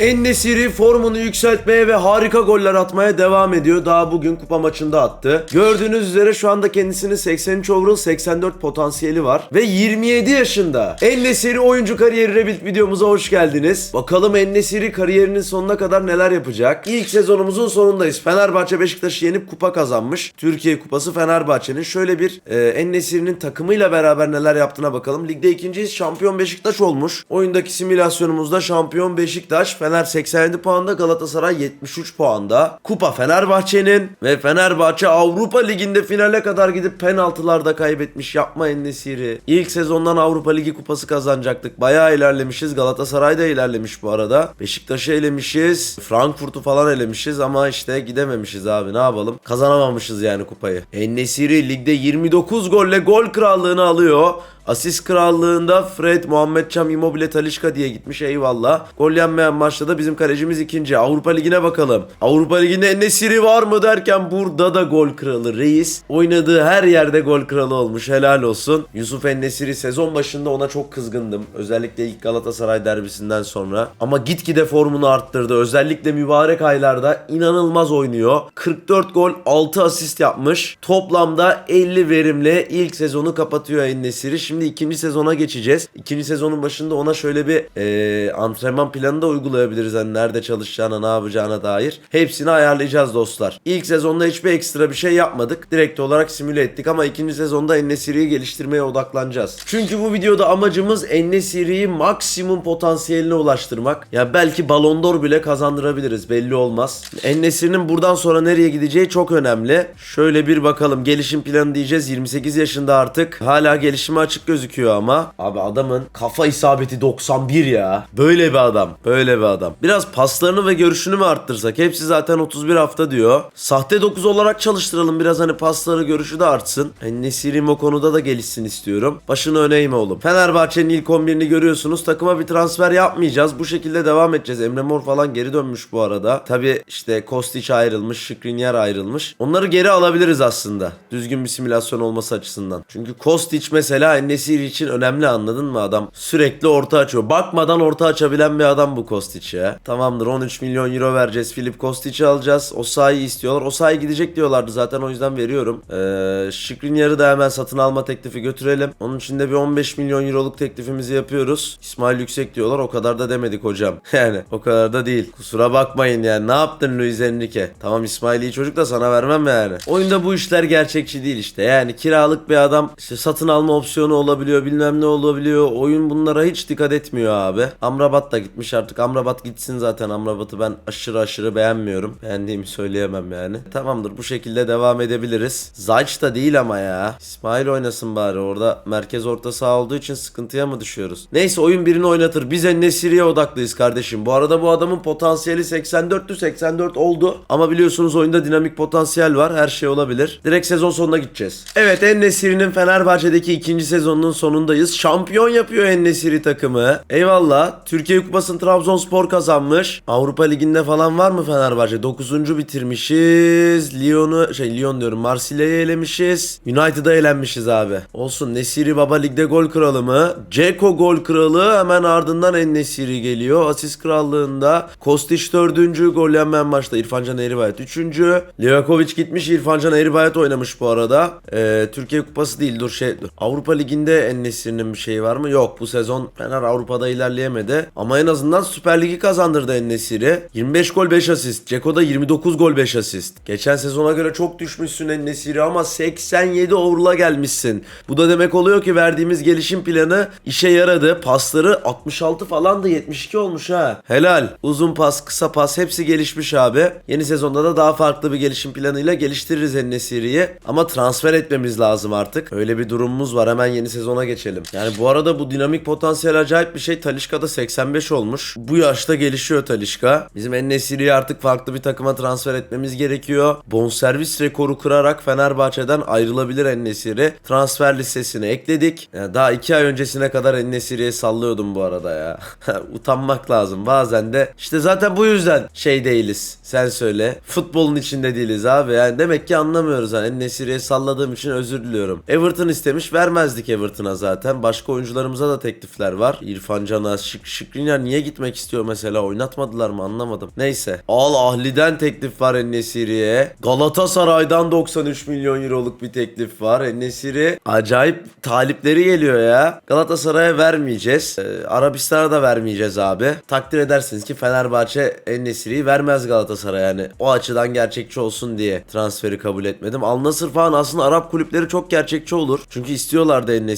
Ennesiri formunu yükseltmeye ve harika goller atmaya devam ediyor. Daha bugün kupa maçında attı. Gördüğünüz üzere şu anda kendisinin 83 overall 84 potansiyeli var. Ve 27 yaşında. Ennesiri oyuncu kariyeri Rebuild videomuza hoş geldiniz. Bakalım Ennesiri kariyerinin sonuna kadar neler yapacak. İlk sezonumuzun sonundayız. Fenerbahçe Beşiktaş'ı yenip kupa kazanmış. Türkiye Kupası Fenerbahçe'nin şöyle bir e, Ennesiri'nin takımıyla beraber neler yaptığına bakalım. Ligde ikinciyiz. Şampiyon Beşiktaş olmuş. Oyundaki simülasyonumuzda şampiyon Beşiktaş. Fener 87 puanda. Galatasaray 73 puanda. Kupa Fenerbahçe'nin ve Fenerbahçe Avrupa Ligi'nde finale kadar gidip penaltılarda kaybetmiş. Yapma Ennesiri. İlk sezondan Avrupa Ligi kupası kazanacaktık. Bayağı ilerlemişiz. Galatasaray da ilerlemiş bu arada. Beşiktaş'ı elemişiz. Frankfurt'u falan elemişiz ama işte gidememişiz abi. Ne yapalım? Kazanamamışız yani kupayı. Ennesiri ligde 29 golle gol krallığını alıyor. Asist krallığında Fred, Muhammed Çam, Immobile, Talişka diye gitmiş eyvallah. Gol yenmeyen maçta da bizim kalecimiz ikinci. Avrupa Ligi'ne bakalım. Avrupa Ligi'nde Enesiri var mı derken burada da gol kralı reis. Oynadığı her yerde gol kralı olmuş helal olsun. Yusuf Enesiri sezon başında ona çok kızgındım. Özellikle ilk Galatasaray derbisinden sonra. Ama gitgide formunu arttırdı. Özellikle mübarek aylarda inanılmaz oynuyor. 44 gol 6 asist yapmış. Toplamda 50 verimle ilk sezonu kapatıyor Enesiri. Şimdi ikinci sezona geçeceğiz. İkinci sezonun başında ona şöyle bir eee, antrenman planı da uygulayabiliriz. Hani nerede çalışacağına, ne yapacağına dair. Hepsini ayarlayacağız dostlar. İlk sezonda hiçbir ekstra bir şey yapmadık. Direkt olarak simüle ettik ama ikinci sezonda Ennesiri'yi geliştirmeye odaklanacağız. Çünkü bu videoda amacımız Ennesiri'yi maksimum potansiyeline ulaştırmak. Ya belki Ballon d'Or bile kazandırabiliriz. Belli olmaz. Ennesiri'nin buradan sonra nereye gideceği çok önemli. Şöyle bir bakalım. Gelişim planı diyeceğiz. 28 yaşında artık. Hala gelişime açık gözüküyor ama. Abi adamın kafa isabeti 91 ya. Böyle bir adam. Böyle bir adam. Biraz paslarını ve görüşünü mü arttırsak? Hepsi zaten 31 hafta diyor. Sahte 9 olarak çalıştıralım. Biraz hani pasları görüşü de artsın. Nesiri'm o konuda da gelişsin istiyorum. Başını öne eğme oğlum. Fenerbahçe'nin ilk 11'ini görüyorsunuz. Takıma bir transfer yapmayacağız. Bu şekilde devam edeceğiz. Emre Mor falan geri dönmüş bu arada. Tabi işte Kostić ayrılmış. Skriniar ayrılmış. Onları geri alabiliriz aslında. Düzgün bir simülasyon olması açısından. Çünkü Kostić mesela Nesiri için önemli anladın mı adam? Sürekli orta açıyor. Bakmadan orta açabilen bir adam bu Kostić ya. Tamamdır 13 milyon euro vereceğiz. Filip Kostić'i alacağız. Osayi istiyorlar. Osayi gidecek diyorlardı zaten o yüzden veriyorum. Ee, Skriniar'ı da hemen satın alma teklifi götürelim. Onun için de bir 15 milyon euroluk teklifimizi yapıyoruz. İsmail Yüksek diyorlar. O kadar da demedik hocam. Yani o kadar da değil. Kusura bakmayın yani. Ne yaptın Luis Enrique? Tamam İsmail iyi çocuk da sana vermem yani. Oyunda bu işler gerçekçi değil işte. Yani kiralık bir adam işte satın alma opsiyonu olabiliyor. Bilmem ne olabiliyor. Oyun bunlara hiç dikkat etmiyor abi. Amrabat da gitmiş artık. Amrabat gitsin zaten. Amrabat'ı ben aşırı aşırı beğenmiyorum. Beğendiğimi söyleyemem yani. Tamamdır bu şekilde devam edebiliriz. Zayç da değil ama ya. İsmail oynasın bari. Orada merkez orta saha olduğu için sıkıntıya mı düşüyoruz? Neyse oyun birini oynatır. Biz Nesiri'ye odaklıyız kardeşim. Bu arada bu adamın potansiyeli 84'tü. 84 oldu. Ama biliyorsunuz oyunda dinamik potansiyel var. Her şey olabilir. Direkt sezon sonuna gideceğiz. Evet Ennesiri'nin Fenerbahçe'deki ikinci sezonunun sonundayız. Şampiyon yapıyor Ennesiri takımı. Eyvallah. Türkiye Kupası'nı Trabzonspor kazanmış. Avrupa Ligi'nde falan var mı Fenerbahçe? 9. bitirmişiz. Lyon'u şey Lyon diyorum. Marsilya'yı elemişiz. United'a elenmişiz abi. Olsun. Nesiri Baba Lig'de gol kralı mı? Ceko gol kralı. Hemen ardından En-Nesiri geliyor. Asist krallığında. Kostić 4. gol yenmeyen maçta. İrfan Can Eğribayat 3. Livakovic gitmiş. İrfan Can Eğribayat oynamış bu arada. Ee, Türkiye Kupası değil. Dur şey dur. Avrupa Ligi'nde En-Nesiri'nin bir şeyi var mı? Yok. Bu sezon Fener Avrupa'da ilerleyemedi. Ama en azından Süper Ligi kazandırdı En-Nesiri. 25 gol 5 asist. Ceko'da 29 gol 5 asist. Geçen sezona göre çok düşmüşsün En-Nesiri ama 87 overall'a gelmişsin. Bu da demek oluyor ki verdiğimiz gelişim planı işe yaradı. Pasları 66 falan da 72 olmuş ha. Helal. Uzun pas, kısa pas hepsi gelişmiş abi. Yeni sezonda da daha farklı bir gelişim planıyla geliştiririz En-Nesiri'yi. Ama transfer etmemiz lazım artık. Öyle bir durumumuz var. Hemen yeni sezona geçelim. Yani bu arada bu dinamik potansiyel acayip bir şey. Talişka'da 85 olmuş. Bu yaşta gelişiyor Talişka. Bizim En-Nesiri'yi artık farklı bir takıma transfer etmemiz gerekiyor. Bonservis rekoru kırarak Fenerbahçe'den ayrılabilir En-Nesiri. Transfer listesine ekledik. Yani daha 2 ay öncesine kadar En-Nesiri'ye sallıyordum bu arada ya. Utanmak lazım. Bazen de işte zaten bu yüzden şey değiliz. Sen söyle. Futbolun içinde değiliz abi. Yani demek ki anlamıyoruz. Yani En-Nesiri'ye salladığım için özür diliyorum. Everton istemiş vermezdik Everton. Everton'a zaten. Başka oyuncularımıza da teklifler var. İrfan Can'a, Şık Şıkriner niye gitmek istiyor mesela? Oynatmadılar mı anlamadım. Neyse. Al Ahli'den teklif var Ennesiri'ye. Galatasaray'dan 93 milyon euroluk bir teklif var. Ennesiri acayip talipleri geliyor ya. Galatasaray'a vermeyeceğiz. Ee, Arabistan'a da vermeyeceğiz abi. Takdir edersiniz ki Fenerbahçe Ennesiri'yi vermez Galatasaray'a yani. O açıdan gerçekçi olsun diye transferi kabul etmedim. Al Nassr falan aslında Arap kulüpleri çok gerçekçi olur. Çünkü istiyorlardı Ennesiri'yi.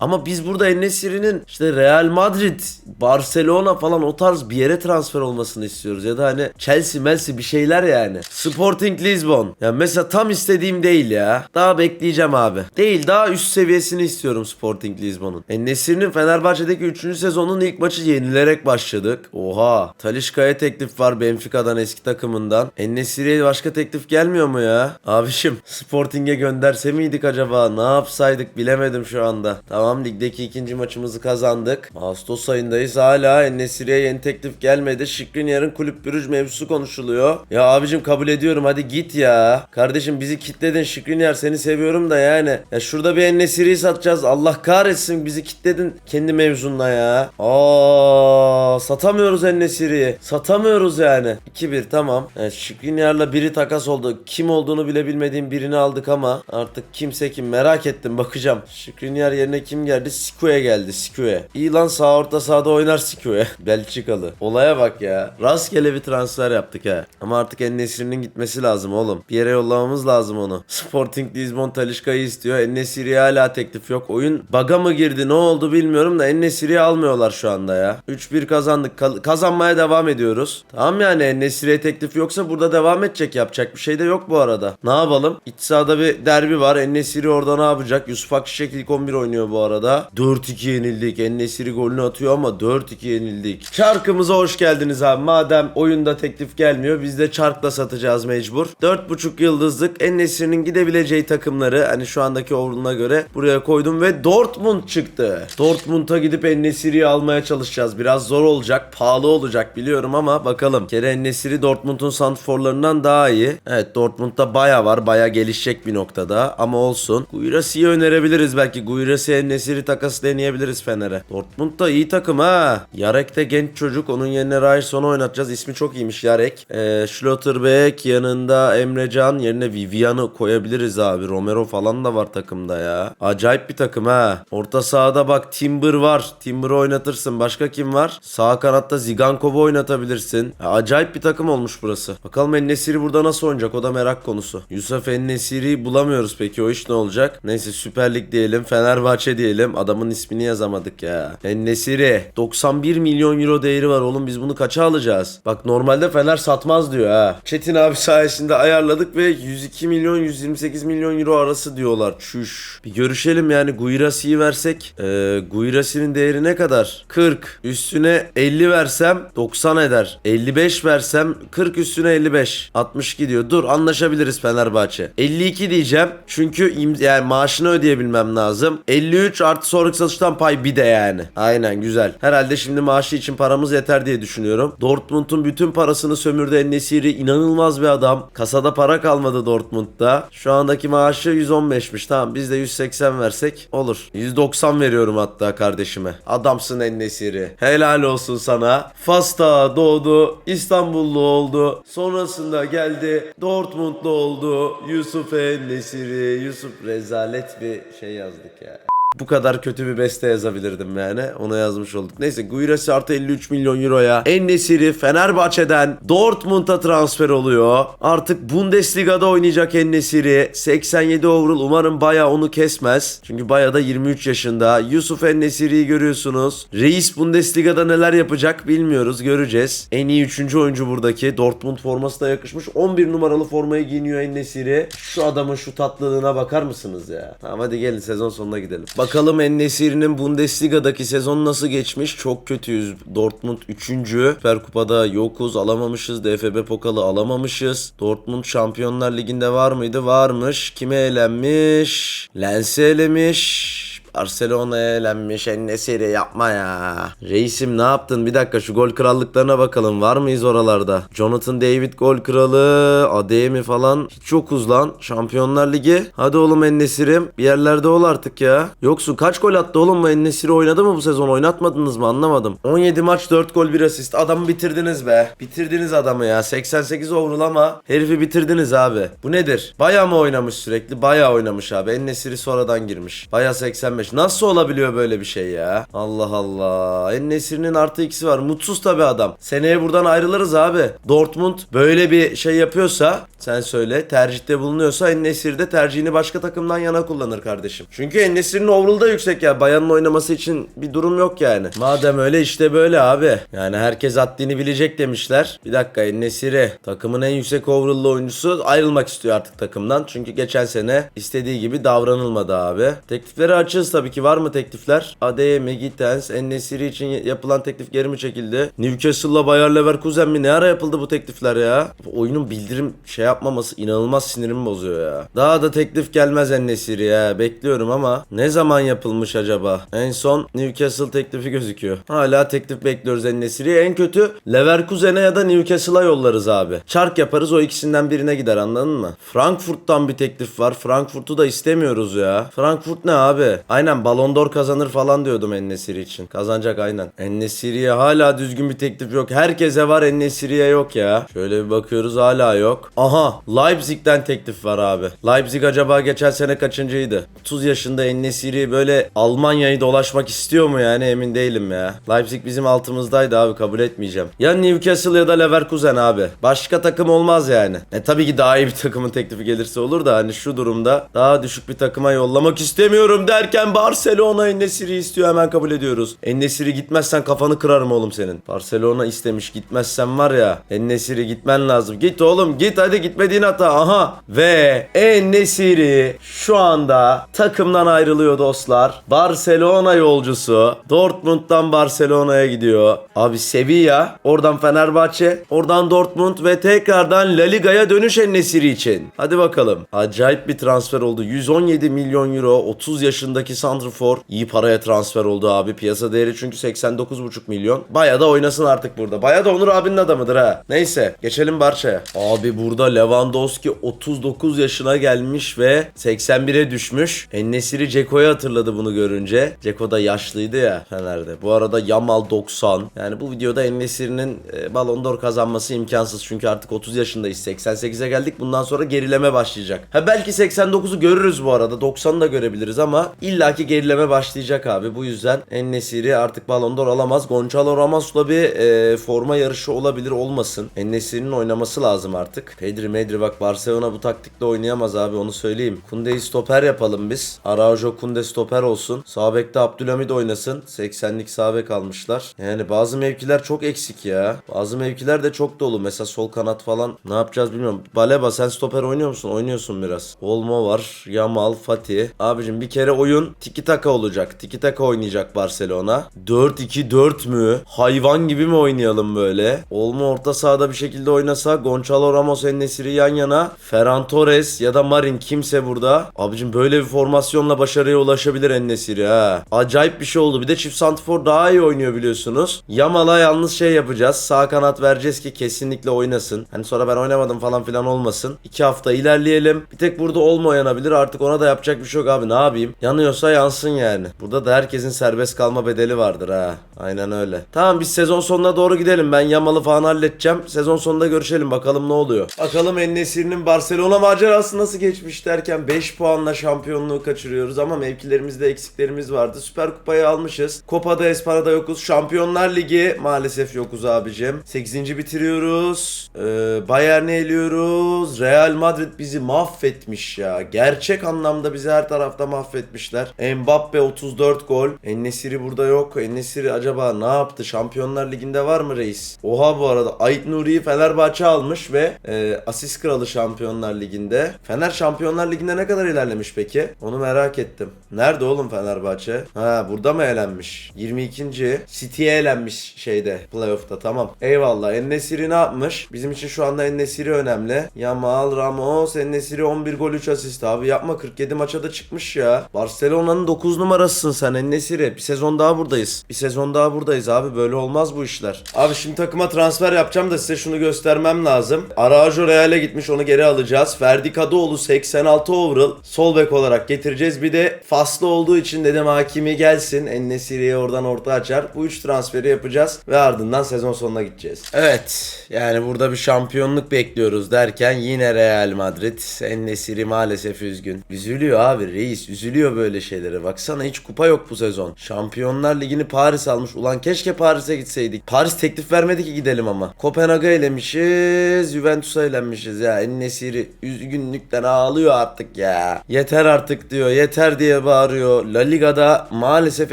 Ama biz burada Ennesiri'nin işte Real Madrid, Barcelona falan o tarz bir yere transfer olmasını istiyoruz. Ya da hani Chelsea, Melsi bir şeyler yani. Sporting Lisbon. Ya mesela tam istediğim değil ya. Daha bekleyeceğim abi. Değil daha üst seviyesini istiyorum Sporting Lisbon'un. Ennesiri'nin Fenerbahçe'deki 3. sezonun ilk maçı yenilerek başladık. Oha. Talişka'ya teklif var Benfica'dan eski takımından. Ennesiri'ye başka teklif gelmiyor mu ya? Abişim Sporting'e gönderse miydik acaba? Ne yapsaydık bilemedim şu anda. Tamam ligdeki ikinci maçımızı kazandık. Ağustos ayındayız hala Ennesiri'ye yeni teklif gelmedi. Şikrinyar'ın kulüp bürüj mevzusu konuşuluyor. Ya abicim kabul ediyorum hadi git ya. Kardeşim bizi kitledin Şikrinyar seni seviyorum da yani. Ya şurada bir Ennesiri'yi satacağız. Allah kahretsin bizi kitledin kendi mevzunla ya. Aa satamıyoruz Ennesiri'yi. Satamıyoruz yani. 2-1 tamam. Evet, Şikrinyar'la biri takas oldu. Kim olduğunu bile bilmediğim birini aldık ama artık kimse kim merak ettim bakacağım. Şikrinyar yerine kim geldi? Sikue geldi Sikue. İyi lan sağ orta sahada oynar Sikue. Belçikalı. Olaya bak ya. Rastgele bir transfer yaptık ha. Ama artık Ennesiri'nin gitmesi lazım oğlum. Bir yere yollamamız lazım onu. Sporting Lisbon Talişka'yı istiyor. Ennesiri'ye hala teklif yok. Oyun baga mı girdi ne oldu bilmiyorum da Ennesiri'yi almıyorlar şu anda ya. 3-1 kazandık. Kal- kazanmaya devam ediyoruz. Tamam yani Ennesiri'ye teklif yoksa burada devam edecek. Yapacak bir şey de yok bu arada. Ne yapalım? İç sahada bir derbi var. Ennesiri orada ne yapacak? Yusuf Akşişek ilk 11 oynuyor bu arada. 4-2 yenildik. Ennesiri golünü atıyor ama 4-2 yenildik. Çarkımıza hoş geldiniz abi. Madem oyunda teklif gelmiyor biz de çarkla satacağız mecbur. 4.5 yıldızlık Ennesiri'nin gidebileceği takımları hani şu andaki overall'una göre buraya koydum ve Dortmund çıktı. Dortmund'a gidip Ennesiri'yi almaya çalışacağız. Biraz zor olacak, pahalı olacak biliyorum ama bakalım. Kere Ennesiri Dortmund'un santrforlarından daha iyi. Evet Dortmund'da baya var, baya gelişecek bir noktada ama olsun. Guirasi'yi önerebiliriz belki. Guirasi Ennesiri takası deneyebiliriz Fener'e. Dortmund da iyi takım ha. Yarek de genç çocuk. Onun yerine Ryerson'u oynatacağız. İsmi çok iyiymiş Yarek. Ee, Schlotterbeck yanında Emrecan yerine Vivian'ı koyabiliriz abi. Romero falan da var takımda ya. Acayip bir takım ha. Orta sahada bak Timber var. Timber'ı oynatırsın. Başka kim var? Sağ kanatta Zigankov'u oynatabilirsin. Ya, acayip bir takım olmuş burası. Bakalım Ennesiri burada nasıl oynayacak? O da merak konusu. Yusuf Ennesiri'yi bulamıyoruz peki. O iş ne olacak? Neyse Süper Lig diyelim. Fenerbahçe diyelim. Adamın ismini yazamadık ya. Ennesiri. 91 milyon euro değeri var oğlum. Biz bunu kaça alacağız? Bak normalde Fener satmaz diyor ha. Çetin abi sayesinde ayarladık ve 102 milyon 128 milyon euro arası diyorlar. Çüş. Bir görüşelim yani Guirasi'yi versek. Ee, Guirasi'nin değeri ne kadar? 40. Üstüne 50 versem 90 eder. 55 versem 40 üstüne 55. 62 diyor. Dur anlaşabiliriz Fenerbahçe. 52 diyeceğim. Çünkü yani maaşını ödeyebilmem lazım. 53 artı sonraki satıştan pay bir de yani. Aynen güzel. Herhalde şimdi maaşı için paramız yeter diye düşünüyorum. Dortmund'un bütün parasını sömürdü Ennesiri. inanılmaz bir adam. Kasada para kalmadı Dortmund'da. Şu andaki maaşı 115'miş. Tamam biz de 180 versek olur. 190 veriyorum hatta kardeşime. Adamsın Ennesiri. Helal olsun sana. Fas'ta doğdu. İstanbullu oldu. Sonrasında geldi. Dortmundlu oldu. Yusuf Ennesiri. Yusuf rezalet bir şey yazdık ya. Bu kadar kötü bir beste yazabilirdim yani. Ona yazmış olduk. Neyse Guirassi artı 53 milyon euroya. En-Nesyri Fenerbahçe'den Dortmund'a transfer oluyor. Artık Bundesliga'da oynayacak En-Nesyri. 87 overall. Umarım Baya onu kesmez. Çünkü Baya da 23 yaşında. Yusuf En-Nesyri'yi görüyorsunuz. Reis Bundesliga'da neler yapacak bilmiyoruz. Göreceğiz. En iyi 3. oyuncu buradaki. Dortmund forması da yakışmış. 11 numaralı formayı giyiniyor En-Nesyri. Şu adamın şu tatlılığına bakar mısınız ya? Tamam hadi gelin sezon sonuna gidelim. Bakalım En-Nesyri'nin Bundesliga'daki sezon nasıl geçmiş? Çok kötüyüz. Dortmund 3. Süper Kupa'da yokuz. Alamamışız. DFB Pokal'ı alamamışız. Dortmund Şampiyonlar Ligi'nde var mıydı? Varmış. Kime elenmiş? Lens'i elemiş. Barcelona'ya elenmiş Ennesiri yapma ya. Reisim ne yaptın? Bir dakika şu gol krallıklarına bakalım. Var mıyız oralarda? Jonathan David gol kralı. Adeyemi falan. Hiç yokuz lan. Şampiyonlar Ligi. Hadi oğlum Ennesir'im. Bir yerlerde ol artık ya. Yoksun kaç gol attı oğlum bu Ennesiri oynadı mı bu sezon? Oynatmadınız mı? Anlamadım. 17 maç 4 gol 1 asist. Adamı bitirdiniz be. Bitirdiniz adamı ya. 88 overall ama herifi bitirdiniz abi. Bu nedir? Bayağı mı oynamış sürekli? Bayağı oynamış abi. Ennesiri sonradan girmiş. Bayağı 85. Nasıl olabiliyor böyle bir şey ya? Allah Allah. Ennesiri'nin artı ikisi var. Mutsuz tabi adam. Seneye buradan ayrılırız abi. Dortmund böyle bir şey yapıyorsa sen söyle tercihte bulunuyorsa Ennesiri de tercihini başka takımdan yana kullanır kardeşim. Çünkü Ennesiri'nin overall da yüksek ya. Bayanın oynaması için bir durum yok yani. Madem öyle işte böyle abi. Yani herkes haddini bilecek demişler. Bir dakika Ennesiri takımın en yüksek overall'lı oyuncusu ayrılmak istiyor artık takımdan. Çünkü geçen sene istediği gibi davranılmadı abi. Teklifleri açığız tabii ki. Var mı teklifler? Adeyemi, Gittens, Ennesiri için yapılan teklif geri mi çekildi? Newcastle'la Bayer Leverkusen mi? Ne ara yapıldı bu teklifler ya? Bu oyunun bildirim şey yapmaması inanılmaz sinirimi bozuyor ya. Daha da teklif gelmez Ennesiri ya. Bekliyorum ama ne zaman yapılmış acaba? En son Newcastle teklifi gözüküyor. Hala teklif bekliyoruz Ennesiri'ye. En kötü Leverkusen'e ya da Newcastle'a yollarız abi. Çark yaparız o ikisinden birine gider anladın mı? Frankfurt'tan bir teklif var. Frankfurt'u da istemiyoruz ya. Frankfurt ne abi? Aynen Ballon d'Or kazanır falan diyordum Ennesiri için. Kazanacak aynen. Ennesiri'ye hala düzgün bir teklif yok. Herkese var Ennesiri'ye yok ya. Şöyle bir bakıyoruz hala yok. Aha Leipzig'ten teklif var abi. Leipzig acaba geçen sene kaçıncıydı? 30 yaşında Ennesiri böyle Almanya'yı dolaşmak istiyor mu yani emin değilim ya. Leipzig bizim altımızdaydı abi kabul etmeyeceğim. Ya Newcastle ya da Leverkusen abi. Başka takım olmaz yani. E tabii ki daha iyi bir takımın teklifi gelirse olur da hani şu durumda daha düşük bir takıma yollamak istemiyorum derken Barcelona Ennesiri istiyor hemen kabul ediyoruz. Ennesiri gitmezsen kafanı kırarım oğlum senin. Barcelona istemiş gitmezsen var ya Ennesiri gitmen lazım. Git oğlum git hadi gitmediğin hata. Aha ve Ennesiri şu anda takımdan ayrılıyor dostlar. Barcelona yolcusu Dortmund'dan Barcelona'ya gidiyor. Abi Sevilla, oradan Fenerbahçe, oradan Dortmund ve tekrardan La Liga'ya dönüş Ennesiri için. Hadi bakalım. Acayip bir transfer oldu. 117 milyon euro 30 yaşındaki Santrfor iyi paraya transfer oldu abi. Piyasa değeri çünkü 89,5 milyon. Baya da oynasın artık burada. Baya da Onur abinin adamıdır ha. Neyse geçelim Barça'ya. Abi burada Lewandowski 39 yaşına gelmiş ve 81'e düşmüş. Ennesiri Ceko'yu hatırladı bunu görünce. Ceko da yaşlıydı ya Fener'de. Bu arada Yamal 90. Yani bu videoda Ennesiri'nin e, Ballon d'Or kazanması imkansız. Çünkü artık 30 yaşındayız. 88'e geldik. Bundan sonra gerileme başlayacak. Ha belki 89'u görürüz bu arada. 90'ı da görebiliriz ama illaki gerileme başlayacak abi. Bu yüzden Ennesiri artık Ballon d'Or alamaz. Gonçalo Ramos'la bir e, forma yarışı olabilir olmasın. Ennesiri'nin oynaması lazım artık. Pedri Medri bak Barcelona bu taktikle oynayamaz abi onu söyleyeyim. Kunde'yi stoper yapalım biz. Araujo Kunde stoper olsun. Sağ bekte Abdülhamid oynasın. 80'lik sağ bek almışlar. Yani bazı mevkiler çok eksik ya. Bazı mevkiler de çok dolu. Mesela sol kanat falan ne yapacağız bilmiyorum. Baleba sen stoper oynuyor musun? Oynuyorsun biraz. Olmo var. Yamal, Fatih. Abicim bir kere oyun tiki taka olacak. Tiki taka oynayacak Barcelona. 4-2-4 mü? Hayvan gibi mi oynayalım böyle? Olmo orta sahada bir şekilde oynasa Gonçalo Ramos Ennesiri yan yana. Ferran Torres ya da Marin kimse burada. Abicim böyle bir formasyonla başarıya ulaşabilir Ennesiri ha. Acayip bir şey oldu. Bir de çift santifor daha iyi oynuyor biliyorsunuz. Yamal'a yalnız şey yapacağız. Sağ kanat vereceğiz ki kesinlikle oynasın. Hani sonra ben oynamadım falan filan olmasın. İki hafta ilerleyelim. Bir tek burada olma yanabilir. Artık ona da yapacak bir şey yok abi. Ne yapayım? Yanıyorsa yansın yani. Burada da herkesin serbest kalma bedeli vardır ha. Aynen öyle. Tamam biz sezon sonuna doğru gidelim. Ben Yamal'ı falan halledeceğim. Sezon sonunda görüşelim. Bakalım ne oluyor. Bakalım Ennesiri'nin Barcelona macerası nasıl geçmiş derken 5 puanla şampiyonluğu kaçırıyoruz ama mevkilerimizde eksiklerimiz vardı. Süper Kupayı almışız. Copa'da Espana'da yokuz. Şampiyonlar Ligi maalesef yokuz abicim. 8. bitiriyoruz. Ee, Bayern'i eliyoruz. Real Madrid bizi mahvetmiş ya. Gerçek anlamda bizi her tarafta mahvetmişler. Mbappe 34 gol. Ennesiri burada yok. Ennesiri acaba ne yaptı? Şampiyonlar Ligi'nde var mı reis? Oha bu arada. Ait Nuri'yi Fenerbahçe almış ve e, asist kralı Şampiyonlar Ligi'nde. Fener Şampiyonlar Ligi'nde ne kadar ilerlemiş peki? Onu merak ettim. Nerede oğlum Fenerbahçe? Ha burada mı elenmiş? 22. City'ye elenmiş şeyde playoff'ta tamam. Eyvallah. Ennesiri ne yapmış? Bizim için şu anda Ennesiri önemli. Yamal, Ramos, Ennesiri 11 gol 3 asist abi. Yapma 47 maça da çıkmış ya. Barcelona Barcelona'nın 9 numarasısın sen Ennesiri. Bir sezon daha buradayız. Bir sezon daha buradayız abi. Böyle olmaz bu işler. Abi şimdi takıma transfer yapacağım da size şunu göstermem lazım. Araujo Real'e gitmiş onu geri alacağız. Ferdi Kadıoğlu 86 overall sol bek olarak getireceğiz. Bir de faslı olduğu için dedim Hakimi gelsin. Ennesiri'ye oradan orta açar. Bu 3 transferi yapacağız ve ardından sezon sonuna gideceğiz. Evet yani burada bir şampiyonluk bekliyoruz derken yine Real Madrid. Ennesiri maalesef üzgün. Üzülüyor abi reis üzülüyor böyle şeylere. Baksana hiç kupa yok bu sezon. Şampiyonlar Ligi'ni Paris almış. Ulan keşke Paris'e gitseydik. Paris teklif vermedi ki gidelim ama. Kopenhag'a elemişiz. Juventus'a elenmişiz ya. Ennesiri üzgünlükten ağlıyor artık ya. Yeter artık diyor. Yeter diye bağırıyor. La Liga'da maalesef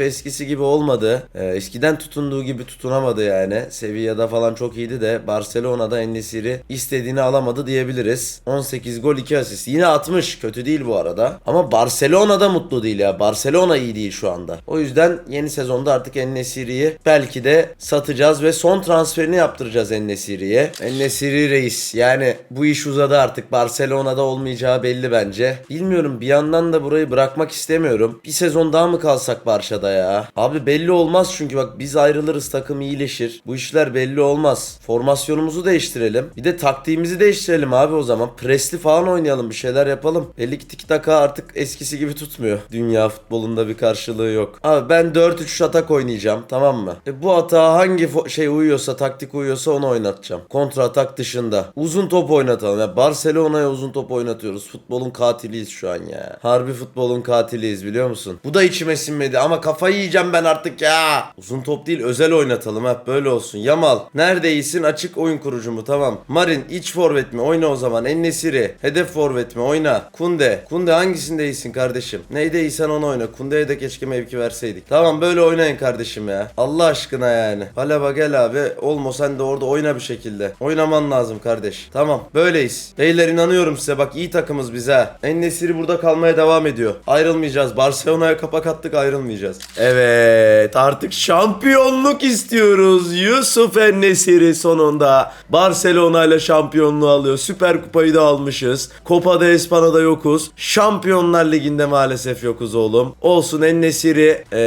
eskisi gibi olmadı. Ee, eskiden tutunduğu gibi tutunamadı yani. Sevilla'da falan çok iyiydi de Barcelona'da Ennesiri istediğini alamadı diyebiliriz. 18 gol 2 asist. Yine 60. Kötü değil bu arada. Ama Barcelona'da mutlu değil ya. Barcelona iyi değil şu anda. O yüzden yeni sezonda artık Ennesiri'yi belki de satacağız ve son transferini yaptıracağız Ennesiri'ye. Ennesiri reis. Yani bu iş uzadı artık. Barcelona'da olmayacağı belli bence. Bilmiyorum bir yandan da burayı bırakmak istemiyorum. Bir sezon daha mı kalsak Barça'da ya? Abi belli olmaz çünkü bak biz ayrılırız takım iyileşir. Bu işler belli olmaz. Formasyonumuzu değiştirelim. Bir de taktiğimizi değiştirelim abi o zaman. Presli falan oynayalım bir şeyler yapalım. Belli ki tiki taka artık eskisi gibi tutmuyor. Dünya futbolunda bir karşılığı yok. Abi ben 4-3 atak oynayacağım tamam mı? E bu atağa hangi şey uyuyorsa taktik uyuyorsa onu oynatacağım. Kontra atak dışında. Uzun top oynatalım. Ya Barcelona'ya uzun top oynatıyoruz. Futbolun katiliyiz şu an ya. Harbi futbolun katiliyiz biliyor musun? Bu da içime sinmedi ama kafayı yiyeceğim ben artık ya. Uzun top değil özel oynatalım hep böyle olsun. Yamal nerede iyisin açık oyun kurucu mu tamam. Marin iç forvet mi oyna o zaman. Ennesiri hedef forvet mi oyna. Kunde. Kunde hangisinde iyisin kardeşim? Neyde iyisen onu oyna. Kunde'ye de keşke mevki verseydik. Tamam böyle oynayın kardeşim ya. Allah aşkına yani. Halaba gel abi. Olmo sen de orada oyna bir şekilde. Oynaman lazım kardeş. Tamam böyleyiz. Beyler inanıyorum size bak iyi takımız biz ha. Ennesiri burada kalmaya devam ediyor. Ayrılmayacağız. Barcelona'ya kapak attık ayrılmayacağız. Evet artık şampiyonluk istiyoruz. Yusuf Ennesiri sonunda Barcelona ile şampiyonluğu alıyor. Süper Kupayı da almışız. Copa de Espana'da yokuz. Şampiyonlar Ligi'nde maalesef yokuz oğlum. Olsun Ennesiri e,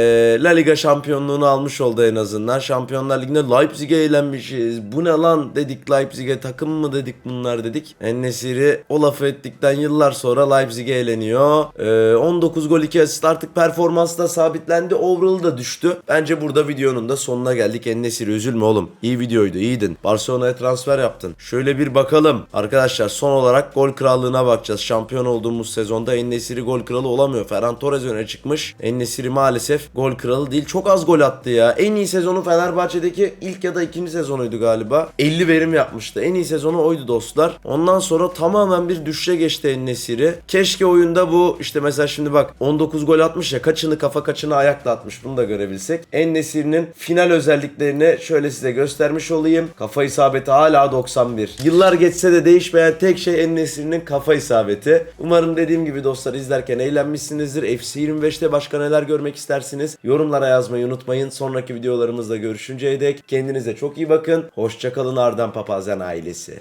La Liga şampiyonluğunu almış oldu en azından. Şampiyonlar Ligi'nde Leipzig'e eğlenmişiz. Bu ne lan dedik Leipzig'e takım mı dedik bunlar dedik. Ennesiri o lafı ettikten yıllar sonra Leipzig'e eğleniyor. E, 19 gol 2 asist artık performans da sabitlendi. Overall da düştü. Bence burada videonun da sonuna geldik. Ennesiri üzülme oğlum. İyi videoydu iyiydin. Barcelona'ya transfer yaptın. Şöyle bir bakalım. Arkadaşlar son olarak gol krallığına bakacağız. Şampiyon olduğumuz sezonda Ennesiri gol kralı olamıyor. Ferran Torres öne çıkmış. Ennesiri maalesef gol kralı değil. Çok az gol attı ya. En iyi sezonu Fenerbahçe'deki ilk ya da ikinci sezonuydu galiba. 50 verim yapmıştı. En iyi sezonu oydu dostlar. Ondan sonra tamamen bir düşüşe geçti Ennesiri. Keşke oyunda bu işte mesela şimdi bak 19 gol atmış ya kaçını kafa kaçını ayakla atmış. Bunu da görebilsek. Ennesiri'nin final özelliklerini şöyle size göstermiş olayım. Kafa isabeti hala 91. Yıllar geçse de değişmeyen tek şey Ennesiri'nin kafa isabeti. Umarım dediğim gibi dostlar izlerken eğlenmişsinizdir. FC25'te başka neler görmek istersiniz? Yorumlara yazmayı unutmayın. Sonraki videolarımızda görüşünceye dek kendinize çok iyi bakın. Hoşçakalın Ardan Papazyan ailesi.